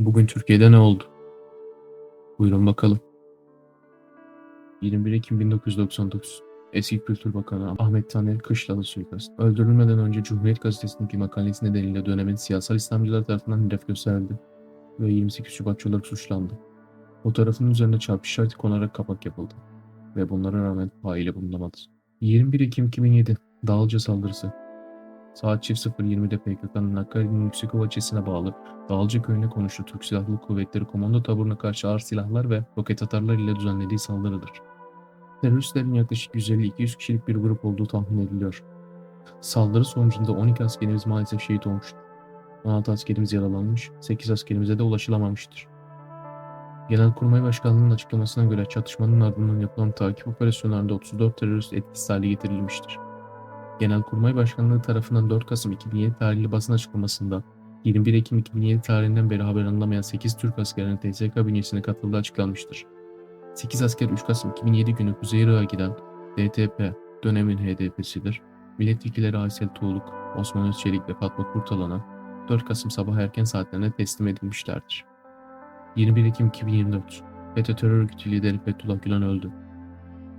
Bugün Türkiye'de ne oldu? Buyurun bakalım. 21 Ekim 1999 Eski Kültür Bakanı Ahmet Taner Kışlalı suikast. Öldürülmeden önce Cumhuriyet Gazetesi'ndeki makalesi nedeniyle dönemin siyasal İslamcılar tarafından hedef gösterildi ve 28 Şubatçı olarak suçlandı. Fotoğrafının üzerine çarpı işareti konarak kapak yapıldı ve bunlara rağmen faili bulunamadı. 21 Ekim 2007 Dağlıca saldırısı. Saat çift 0.20'de PKK'nın Hakkari'nin Yüksekova ilçesine bağlı Dağlıca köyüne konuştu Türk Silahlı Kuvvetleri komando taburuna karşı ağır silahlar ve roket atarlar ile düzenlediği saldırıdır. Teröristlerin yaklaşık 150-200 kişilik bir grup olduğu tahmin ediliyor. Saldırı sonucunda 12 askerimiz maalesef şehit olmuştur. 16 askerimiz yaralanmış, 8 askerimize de ulaşılamamıştır. Genelkurmay Başkanlığı'nın açıklamasına göre çatışmanın ardından yapılan takip operasyonlarında 34 terörist etkisiz hale getirilmiştir. Genelkurmay Başkanlığı tarafından 4 Kasım 2007 tarihli basın açıklamasında 21 Ekim 2007 tarihinden beri haber alınamayan 8 Türk askerinin TSK bünyesine katıldığı açıklanmıştır. 8 asker 3 Kasım 2007 günü Kuzey Irak'a giden DTP dönemin HDP'sidir. Milletvekilleri Aysel Tuğluk, Osman Özçelik ve Fatma Kurtalan'a 4 Kasım sabah erken saatlerinde teslim edilmişlerdir. 21 Ekim 2024 FETÖ terör örgütü lideri Fethullah Gülen öldü.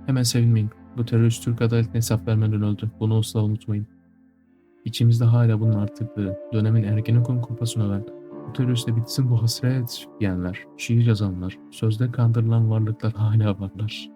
Hemen sevinmeyin. Bu terörist Türk adaletine hesap vermeden öldü. Bunu asla unutmayın. İçimizde hala bunun artıkları, dönemin Ergenekon kumpasına ver, bu teröriste bitsin bu hasret diyenler, şiir yazanlar, sözde kandırılan varlıklar hala varlar.